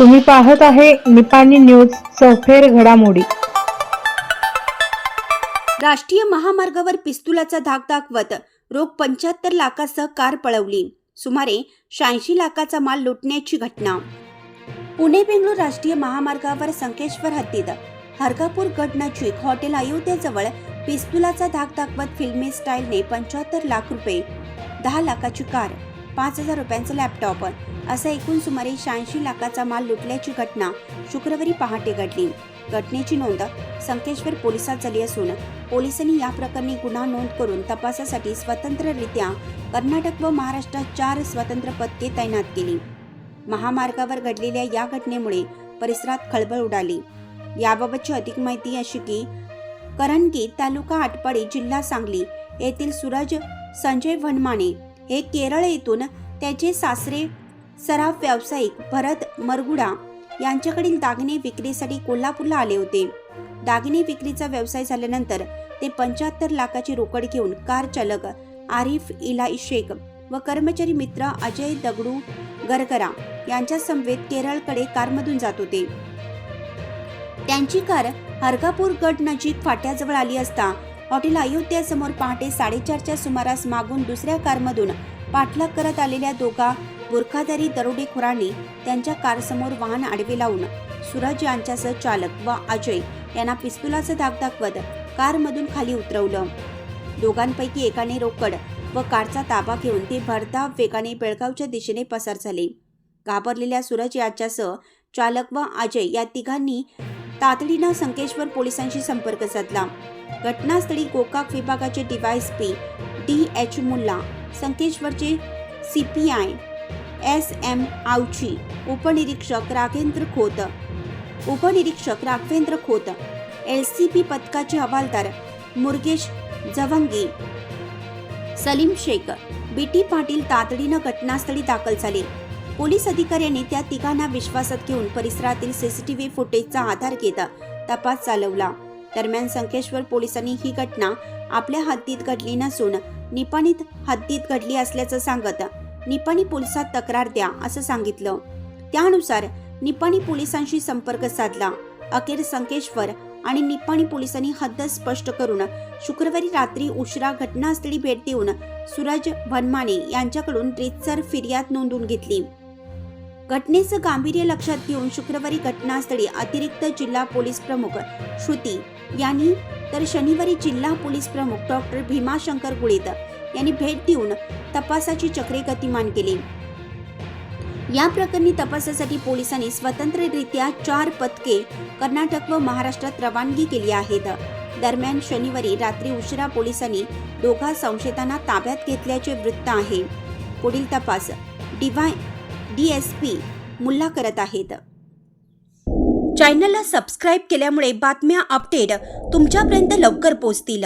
तुम्ही पाहत आहे निपाणी न्यूज चौफेर घडामोडी. राष्ट्रीय महामार्गावर पिस्तुलाचा धाक दाखवत रोख पंच्याहत्तर लाखासह कार पळवली. सुमारे शहाऐंशी लाखाचा माल लुटण्याची घटना. पुणे बेंगळूर राष्ट्रीय महामार्गावर संकेश्वर हद्दीत हरकापूर गट नजीक हॉटेल अयोध्येजवळ पिस्तुलाचा धाक दाखवत फिल्मी स्टाईलने पंच्याहत्तर लाख रुपये दहा लाखाची कार पाच हजार रुपयांचं लॅपटॉप असा एकूण सुमारे शहाऐंशी लाखाचा माल लुटल्याची घटना शुक्रवारी पहाटे घडली. घटनेची नोंद संकेश्वर पोलिसात झाली असून पोलिसांनी या प्रकरणी गुन्हा नोंद करून तपासासाठी स्वतंत्ररित्या कर्नाटक व महाराष्ट्रात चार स्वतंत्र पथके तैनात केली. महामार्गावर घडलेल्या या घटनेमुळे परिसरात खळबळ उडाली. याबाबतची अधिक माहिती अशी की करंगी तालुका आटपाडी जिल्हा सांगली येथील सूरज संजय वनमाने हे केरळ येथून त्याचे सासरे सराफ व्यावसायिक भरत मरगुडा यांच्याकडील दागिने विक्रीसाठी कोल्हापूरला आले होते. दागिने विक्रीचा व्यवसाय झाल्यानंतर ते पंच्याहत्तर लाखाची रोकड घेऊन कार चालक आरिफ इलाई शेख व कर्मचारी मित्र अजय दगडू गरकरा यांच्या समवेत केरळकडे कारमधून जात होते. त्यांची कार हरगापूर गट नजीक फाट्याजवळ आली असता हॉटेल अयोध्यासमोर पहाटे साडेचारच्या सुमारास मागून दुसऱ्या कारमधून पाठलाग करत आलेल्या दोघा बुरखादारी दरोडेखोरांनी त्यांच्या कारसमोर वाहन आडवे लावून सूरज यांच्यासह चालक व अजय यांना पिस्तुलाचं धाक दाखवत कारमधून खाली उतरवलं. दोघांपैकी एकाने रोकड व कारचा ताबा घेऊन ते भरधाव वेगाने बेळगावच्या दिशेने पसार झाले. घाबरलेल्या सूरज याच्यासह चालक व अजय या तिघांनी तातडीनं संकेश्वर पोलिसांशी संपर्क साधला. घटनास्थळी गोकाक विभागाचे P D H Mulla संकेश्वरचे C P I S M Awachi उपनिरीक्षक राघेंद्र खोत उपनिरीक्षक Raghavendra Khot L C P पथकाचे हवालदार मुर्गेश जवंगी सलीम शेख बीटी पाटील तातडीनं घटनास्थळी दाखल झाले. पोलीस अधिकाऱ्यांनी त्या तिघांना विश्वासात घेऊन परिसरातील सीसीटीव्ही फुटेजचा आधार घेत तपास चालवला. दरम्यान संकेश्वर पोलिसांनी ही घटना आपल्या हद्दीत घडली नसून निपाणीत हद्दीत घडली असल्याचं सांगत निपाणी पोलिसात तक्रार द्या असं सांगितलं. त्यानुसार निपाणी पोलिसांशी संपर्क साधला. अखेर संकेश्वर आणि निपाणी पोलिसांनी हद्द स्पष्ट करून शुक्रवारी रात्री उशिरा घटनास्थळी भेट देऊन सूरज भनमाने यांच्याकडून रितसर फिर्याद नोंदवून घेतली. घटनेचं गांभीर्य लक्षात घेऊन शुक्रवारी घटनास्थळी अतिरिक्त जिल्हा पोलीस प्रमुख श्रुती यांनी तर शनिवारी जिल्हा पोलीस प्रमुख डॉक्टर भीमाशंकर गुळीत यांनी भेट देऊन तपासाची चक्रे गतिमान केली. या प्रकरणी तपासासाठी पोलिसांनी स्वतंत्ररित्या चार पथके कर्नाटक व महाराष्ट्रात रवानगी केली आहेत. दरम्यान शनिवारी रात्री उशिरा पोलिसांनी दोघा संशयितांना ताब्यात घेतल्याचे वृत्त आहे. पुढील तपास डिवाय डीएसपी मुल्ला करत आहेत. चॅनलला सबस्क्राईब केल्यामुळे बातम्या अपडेट तुमच्यापर्यंत लवकर पोहोचतील.